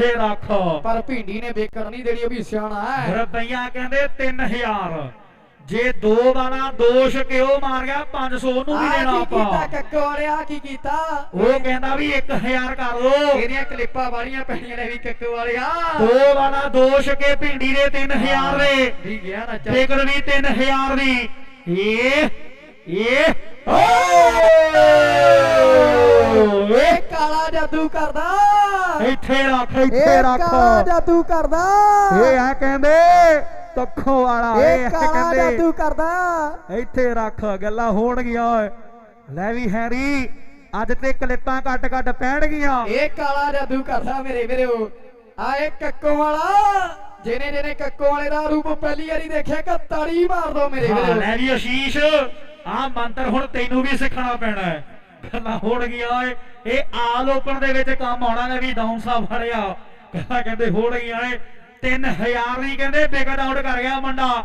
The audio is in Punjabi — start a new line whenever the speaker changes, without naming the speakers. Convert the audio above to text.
ਇੱਥੇ ਰੱਖ।
ਪਰ ਭਿੰਡੀ ਨੇ ਵੇਕਣ ਨਹੀਂ ਦੇਣੀ ਉਹ ਵੀ ਸਿਆਣਾ ਹੈ।
ਰੁਪਈਆ ਕਹਿੰਦੇ 3000 ਜੇ ਦੋ ਵਾਲਾ ਦੋਸ਼ ਕਿਉਂ ਮਾਰ ਗਿਆ 500 ਉਹਨੂੰ ਵੀ ਦੇਣਾ
ਕੀ ਕੀਤਾ
ਆਪਾਂ
ਕੱਕੋ ਵਾਲਿਆ ਕੀ ਕੀਤਾ?
ਉਹ ਕਹਿੰਦਾ ਵੀ 1000 ਕਰ ਦੋ।
ਇਹਦੀਆਂ ਕਲਿੱਪਾਂ ਵਾਲੀਆਂ ਪੈਣੀਆਂ ਨੇ ਵੀ ਕੱਕੋ ਵਾਲਿਆ।
ਦੋ ਵਾਲਾ ਦੋਸ਼ ਕੇ ਭਿੰਡੀ ਦੇ 3000 ਦੇ
ਠੀਕ ਗਿਆ ਨਾ ਚੱਲ
ਟਿਕਟ ਵੀ 3000 ਦੀ। ਇਹ ਇਹ ਓ
ਇਹ ਜਾਦੂ ਕਰਦਾ।
ਇੱਥੇ ਰੱਖ
ਇਹ
ਇੱਥੇ
ਕਾਲਾ
ਰੱਖ।
ਜਾਦੂ ਕਰਦਾ।
ਇਹ ਆ ਕਹਿੰਦੇ ਤੱਖੋ ਵਾਲਾ ਇਹ
ਇਹ
ਕਹਿੰਦੇ।
ਜਾਦੂ ਕਰਦਾ।
ਇੱਥੇ ਰੱਖ ਗੱਲਾਂ ਹੋਣਗੀਆਂ ਓਏ। ਲੈ ਵੀ ਹੈਰੀ ਅੱਜ ਤੇ ਕਲਿੱਪਾਂ ਕੱਟ ਕੱਟ ਪੈਣਗੀਆਂ।
ਇਹ ਕਾਲਾ ਜਾਦੂ ਕਰਦਾ ਮੇਰੇ ਵੀਰੋ। ਆ ਇਹ ਕੱਕੋ ਵਾਲਾ ਜਿਹਨੇ ਜਿਹਨੇ ਕੱਕੋ ਵਾਲੇ ਦਾ ਰੂਪ ਪਹਿਲੀ ਵਾਰੀ ਦੇਖਿਆ ਕਿ ਤਾੜੀ ਮਾਰ ਦੋ ਮੇਰੇ
ਹਾਂ,
ਵੀਰੋ।
ਲੈ ਵੀ ਅਸ਼ੀਸ਼ ਆ ਮੰਤਰ ਹੁਣ ਤੈਨੂੰ ਵੀ ਸਿੱਖਣਾ ਪੈਣਾ ਹੈ। ਗੱਲਾਂ ਹੋਣਗੀਆਂ ਓਏ, ਇਹ ਆਲ ਓਪਨ ਦੇ ਵਿੱਚ ਕੰਮ ਆਉਣਾ ਨੇ ਵੀ ਡਾਊਨ ਸਾਹਿਬ ਫੜਿਆ ਕਹਿੰਦਾ ਕਹਿੰਦੇ ਹੋਣਗੀਆਂ ਏ 3000 ਦੀ ਕਹਿੰਦੇ ਬਿਗਡ ਆਊਟ ਕਰ ਗਿਆ ਮੁੰਡਾ।